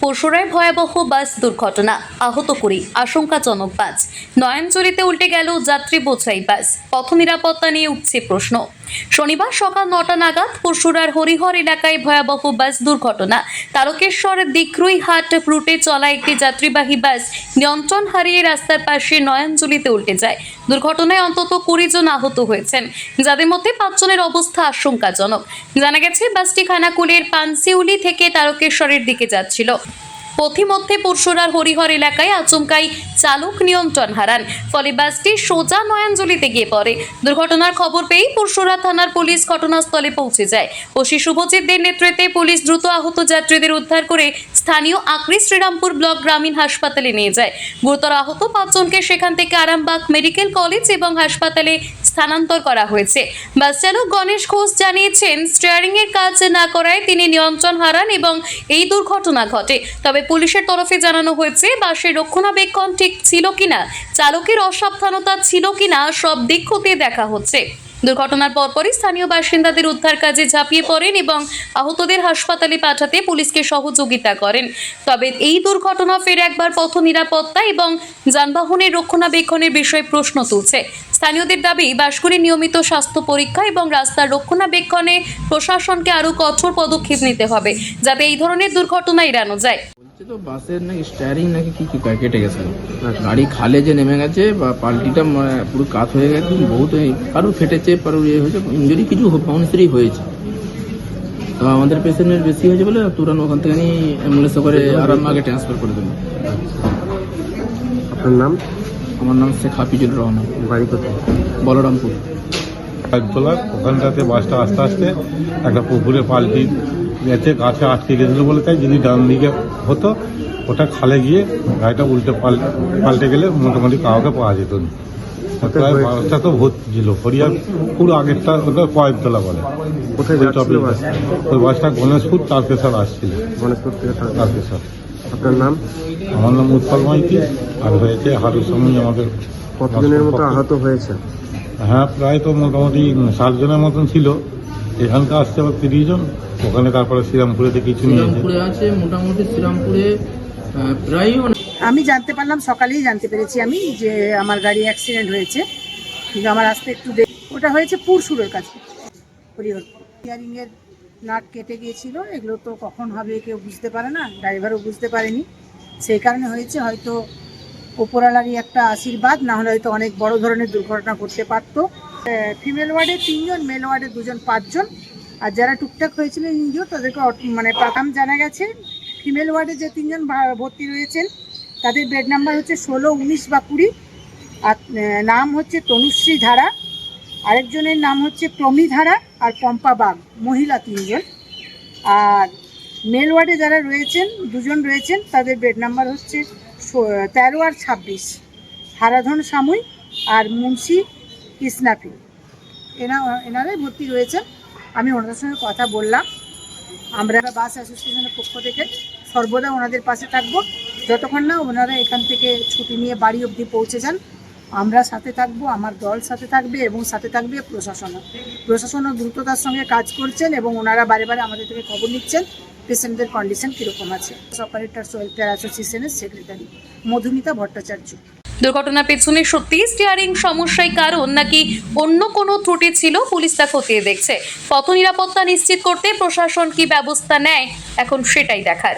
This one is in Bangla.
পরশুরায় ভয়াবহ বাস দুর্ঘটনা। আহত করি আশঙ্কাজনক বাস নয়নচরিতে উল্টে গেল যাত্রী বোঝাই বাস। পথ নিরাপত্তা নিয়ে উঠছে প্রশ্ন। শনিবার সকাল নটা নাগাদ পরশুরার হরিহর এলাকায় ভয়াবহ বাস দুর্ঘটনা। তারকেশ্বর দিকরুই হাট রুটে চলা একটি যাত্রীবাহী বাস নিয়ন্ত্রণ হারিয়ে রাস্তার পাশে নয়নজলিতে উল্টে যায়। দুর্ঘটনায় অন্তত কুড়ি জন আহত হয়েছেন। যাদের মধ্যে পাঁচজনের অবস্থা আশঙ্কাজনক। জানা গেছে, বাসটি খানাকুলের পানসিউলি থেকে তারকেশ্বরের দিকে যাচ্ছিল। পথিমধ্যে পরশুরার হরিহর এলাকায় আচমকাই চালক নিয়ন্ত্রণ হারান। ফলে বাসটি সোজা নয়াঞ্জলিতে গিয়ে পড়ে। দুর্ঘটনার খবর পেয়েই পরশুরা থানার পুলিশ ঘটনাস্থলে পৌঁছে যায় ওসি শুভজিৎদের নেতৃত্বে পুলিশ দ্রুত আহত যাত্রীদের উদ্ধার করে স্থানীয় আকরি শ্রীরামপুর ব্লক গ্রামীণ হাসপাতালে নিয়ে যায়। গুরুতর আহত পাঁচজনকে সেখান থেকে আরামবাগ মেডিকেল কলেজ এবং হাসপাতালে স্থানান্তর করা হয়েছে। বাস চালক গণেশ ঘোষ জানিয়েছেন স্টিয়ারিং এর কাজ না করায় তিনি নিয়ন্ত্রণ হারান এবং এই দুর্ঘটনা ঘটে। তবে পুলিশের তরফে জানানো হয়েছে বাসের রক্ষণাবেক্ষণ ঠিক ছিল কিনা, চালকের অসাবধানতা ছিল কিনা, সব দিক খতিয়ে দেখা হচ্ছে। দুর্ঘটনার পরপরই স্থানীয় বাসিন্দাদের উদ্ধার কাজে ঝাঁপিয়ে পড়েন এবং আহতদের হাসপাতালে পাঠাতে পুলিশকে সহযোগিতা করেন। তবে এই দুর্ঘটনা ফের একবার পথ নিরাপত্তা এবং যানবাহনের রক্ষণাবেক্ষণের বিষয়ে প্রশ্ন তুলছে। স্থানীয়দের দাবি বাসগুলি নিয়মিত স্বাস্থ্য পরীক্ষা এবং রাস্তার রক্ষণাবেক্ষণে প্রশাসনকে আরও কঠোর পদক্ষেপ নিতে হবে, যাতে এই ধরনের দুর্ঘটনা এড়ানো যায়। তো বাসের নাকি স্টিয়ারিং নাকি কি কি কেটে গেছে? গাড়ি খালে যে নেমে গেছে বা পাল্টিটা পুরো কাত হয়ে গেছে বহুত ফেটেছে কারও ইয়ে হয়েছে ইঞ্জুরি কিছু মানুষেরই হয়েছে। তো আমাদের পেশেন্টের বেশি হয়েছে বলে তুরান ওখান থেকে অ্যাম্বুলেন্সে করে আরামবাগে ট্রান্সফার করে আপনার নাম? আমার নাম শেখ হাফিজুর রহমান। বাড়ি কোথায়? বলরামপুর। গাছতলা ওখানটাতে বাসটা আস্তে আস্তে একটা পুকুরে পাল্টি গেছে গাছে আটকে গেছিল বলে তাই যদি ডান দিকে হতো ওটা খালে গিয়ে গাড়িটা উল্টে পাল- পাল্টে গেলে মোটামুটি কাউকে পাওয়া যেত না। প্রায় বাসটা তো ভর্তি ছিল হরিয়ার পুরো আগেরটা ওটা কয়েকতলা বলে। কোথায় ওই বাস ওই বাসটা গণেশপুর তারকেশ্বর আসছিল। গণেশপুর থেকে। তারকেশ্বর। আপনার নাম? আমার নাম উৎপল মাইতি আর হয়েছে হারুর সঙ্গে আমাদের কতজনের মতো আহত হয়েছে? হ্যাঁ প্রায় তো মোটামুটি ষাট জনের মতন ছিল। এখানকার আসছে আবার তিরিশ জন ওখানে তারপরে শ্রীরামপুরেতে কিছু শ্রীরামপুরে আছে মোটামুটি শ্রীরামপুরে প্রায় আমি জানতে পারলাম সকালেই জানতে পেরেছি আমি যে আমার গাড়ি অ্যাক্সিডেন্ট হয়েছে। কিন্তু আমার আসতে একটু দেরি। ওটা হয়েছে পুরসুরের কাছে। হরিহরপুর নাট কেটে গিয়েছিল এগুলো তো কখন হবে কেউ বুঝতে পারে না ড্রাইভারও বুঝতে পারেনি। সেই কারণে হয়েছে হয়তো ওপরালারই একটা আশীর্বাদ না হলে হয়তো অনেক বড় ধরনের দুর্ঘটনা ঘটতে পারতো। ফিমেল ওয়ার্ডে তিনজন মেল ওয়ার্ডে দুজন, পাঁচজন। আর যারা টুকটাক হয়েছিল ইঞ্জিও তাদেরকে মানে পাকাম জানা গেছে। ফিমেল ওয়ার্ডে যে তিনজন ভর্তি রয়েছেন, তাদের বেড নাম্বার হচ্ছে ষোলো, উনিশ বা কুড়ি। আর নাম হচ্ছে তনুশ্রী ধারা। আরেকজনের নাম হচ্ছে প্রমি ধারা আর পম্পা বাগ, মহিলা তিনজন। আর মেল ওয়ার্ডে যারা রয়েছেন, দুজন রয়েছেন, তাদের বেড নাম্বার হচ্ছে তেরো আর ছাব্বিশ। হারাধন সামুই আর মুন্সি কৃষ্ণাপি এনা, এনারাই ভর্তি রয়েছেন। আমি ওনাদের সঙ্গে কথা বললাম। আমরা বাস অ্যাসোসিয়েশনের পক্ষ থেকে সর্বদা ওনাদের পাশে থাকব। যতক্ষণ না ওনারা এখান থেকে ছুটি নিয়ে বাড়ি অবধি পৌঁছে যান, আমরা সাথে থাকব, আমার দল সাথে থাকবে এবং সাথে থাকবে প্রশাসনও। প্রশাসনও দ্রুততার সঙ্গে কাজ করছেন এবং ওনারা বারে বারে আমাদের থেকে খবর নিচ্ছেন, পেশেন্টদের কন্ডিশন কীরকম আছে। অপারেটার্স ওয়েলফেয়ার অ্যাসোসিয়েশনের সেক্রেটারি, মধুমিতা ভট্টাচার্য। দুর্ঘটনার পেছনে সত্যি স্টিয়ারিং সমস্যায় কারণ নাকি অন্য কোনো ত্রুটি ছিল? পুলিশ তা খতিয়ে দেখছে। পথ নিরাপত্তা নিশ্চিত করতে প্রশাসন কি ব্যবস্থা নেয়? এখন সেটাই দেখার।